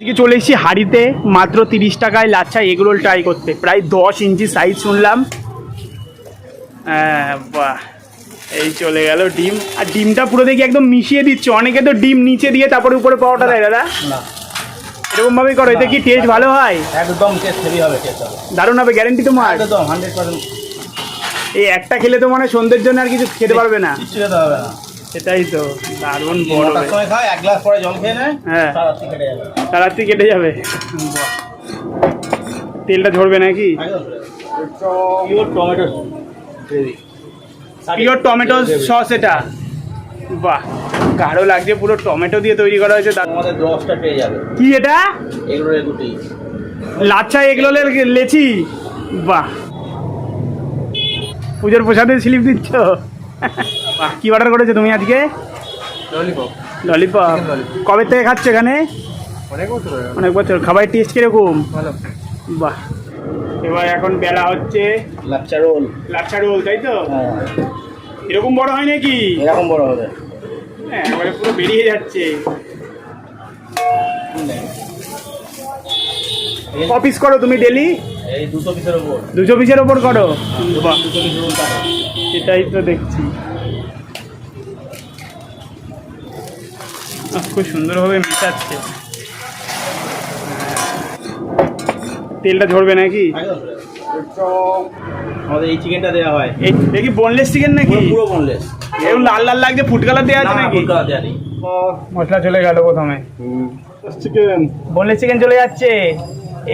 আজকে চলে এসেছি হাড়িতে মাত্র তিরিশ টাকায় লাচ্ছা এগরোল ট্রাই করতে। প্রায় দশ ইঞ্চি সাইজ শুনলাম। হ্যাঁ, বাহ এই চলে গেল ডিম। আর ডিমটা পুরো দেখি একদম মিশিয়ে দিচ্ছে। অনেকে তো ডিম নিচে দিয়ে তারপরে উপরে পাওয়াটা দেয় দাদা? এরকম ভাবেই করো এতে কি টেস্ট ভালো হয়? একদম টেস্ট হেভি হবে টেস্ট হবে। দারুণ হবে গ্যারেন্টি তোমার? একদম হান্ড্রেড পার্সেন্ট এই একটা খেলে তো মানে সন্ধ্যের জন্য আর কিছু খেতে পারবে না। খেতে হবে না। সেটাই তো দারুণ বড় সময় খায় এক গ্লাস পরে জল খেয়ে নেয় হ্যাঁ। সারা রাত্রি কেটে যাবে। তেলটা ঝরবে নাকি? Pure tomato pure tomato sauce এটা। বাহ গাঢ় লাগছে পুরো টমেটো দিয়ে তৈরি করা হয়েছে। আমাদের দশটা পেয়ে যাবে। কি এটা? এগুলো দুটি লাচ্ছা এগরোলের লেচি। বাহ। পুজোর প্রসাদের স্লিপ দিচ্ছ? বাহ কি অর্ডার করেছ তুমি আজকে? ললিপপ ললিপপ কবে থেকে খাচ্ছ এখানে? অনেক বছর অনেক বছর। খাবারের টেস্ট কীরকম? ভালো। বাহ। এবার এখন বেলা হচ্ছে। লাচ্চা রোল। লাচ্ছা রোল তাই তো? হ্যাঁ। এরকম বড় হয় নাকি? এরকম বড় হবে। হ্যাঁ এবারে পুরো বেরিয়ে যাচ্ছে। পিস করো তুমি ডেলি এই দুটো পিসের উপর। দুশো পিসের ওপর করো? এটাই তো দেখছি। খুব সুন্দরভাবে মেশাচ্ছে। তেলটা ঝরবে নাকি? আমাদের এই চিকেনটা দেওয়া হয়। এই দেখি বোনলেস চিকেন নাকি? পুরো পুরো বোনলেস এরকম লাল লাল লাগছে ফুড কালার দেওয়া আছে নাকি? দেওয়া নেই। মশলা চলে গেল প্রথমে। চিকেন বোনলেস চিকেন চলে যাচ্ছে।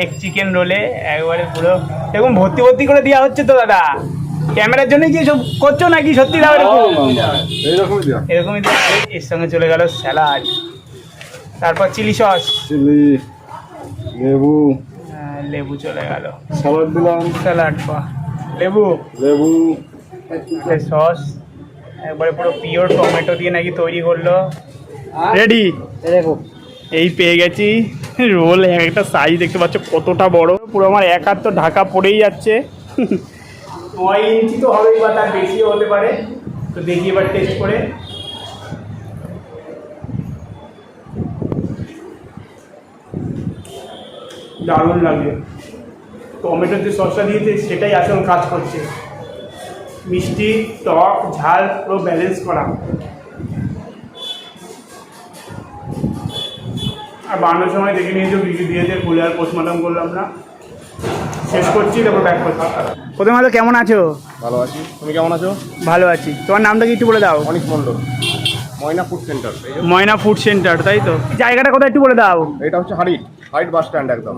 এক চিকেন রোলে একবারে পুরো। এরকম ভর্তি ভর্তি করে দেওয়া হচ্ছে তো দাদা। ক্যামেরার জন্য কি সব করছ নাকি? সত্যি দাও এরকম এরকমই তো এর সঙ্গে চলে গেল স্যালাড। তারপর চিলি সস। চিলি লেবু। লেবু চলে গেল। সালাদ দিলাম। স্যালাড বাহ লেবু? লেবু। সস। একবারে পুরো পিওর টমেটো দিয়ে নাকি তৈরি করল। রেডি দেখো। এই পেয়ে গেছি। রোল একটা সাইজ দেখতে পাচ্ছ কতটা বড়। পুরো আমার এক হাত তো ঢাকা পড়েই যাচ্ছে। নয় ইঞ্চি তো হবেই বা তার বেশিও হতে পারে। তো দেখি এবার টেস্ট করে। দারুণ লাগে। টমেটোর যে সসটা দিয়েছে, সেটাই আসল কাজ করছে। মিষ্টি, টক, ঝাল পুরো ব্যালেন্স করা। আর বানানোর সময় দেখে নিয়েছো বিক্রি দিয়েছে খুলে আর পোস্টমর্টম করলাম না। শেষ করছি তারপর ব্যাক করছি। প্রথমে হলো কেমন আছো? ভালো আছি। তুমি কেমন আছো? ভালো আছি। তোমার নামটা কি একটু বলে দাও? Anik Mondal. Moyna food center. Moyna food center তাই তো? জায়গাটা কোথায় একটু বলে দাও। এটা হচ্ছে হাইট হাইট বাস স্ট্যান্ড একদম।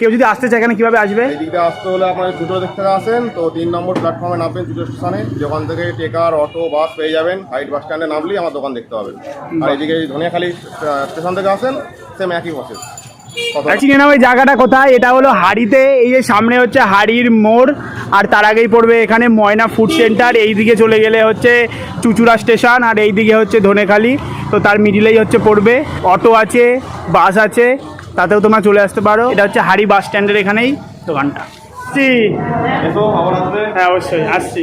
কেউ যদি আসতে চায় এখানে কীভাবে আসবে? এই দিয়ে আসতে হলে আপনার দুটো দিক থেকে আসেন তো তিন নম্বর প্ল্যাটফর্মে নামবেন দুটো স্টেশনে যেখান থেকে টেকার অটো বাস পেয়ে যাবেন। হাইট বাস স্ট্যান্ডে নামলেই আমার দোকান দেখতে পাবেন। আর এদিকে ধনিয়াখালী স্টেশন থেকে আসেন সেম একই প্রসেস চিনে নাম এই জায়গাটা কোথায়? এটা হলো হাড়িতে, এই যে সামনে হচ্ছে হাড়ির মোড়, আর তার আগেই পড়বে এখানে ময়না ফুড সেন্টার এই দিকে চলে গেলে হচ্ছে চুচুড়া স্টেশন, আর এই দিকে হচ্ছে ধনেখালি। তো তার মিডিলেই হচ্ছে পড়বে। অটো আছে, বাস আছে, তাতেও তোমরা চলে আসতে পারো। এটা হচ্ছে হাড়ি বাস স্ট্যান্ডের এখানেই দোকানটা। আসছি। হ্যাঁ অবশ্যই আসছি।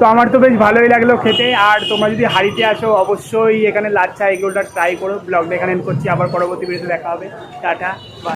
তো আমার তো বেশ ভালোই লাগল খেতে। আর তোমরা যদি হাড়িতে আসো অবশ্যই এখানে লাচ্ছা এগুলোটা ট্রাই করো। ব্লগটা এখানে করছি। আবার পরবর্তী ভিডিওতে দেখা হবে। টাটা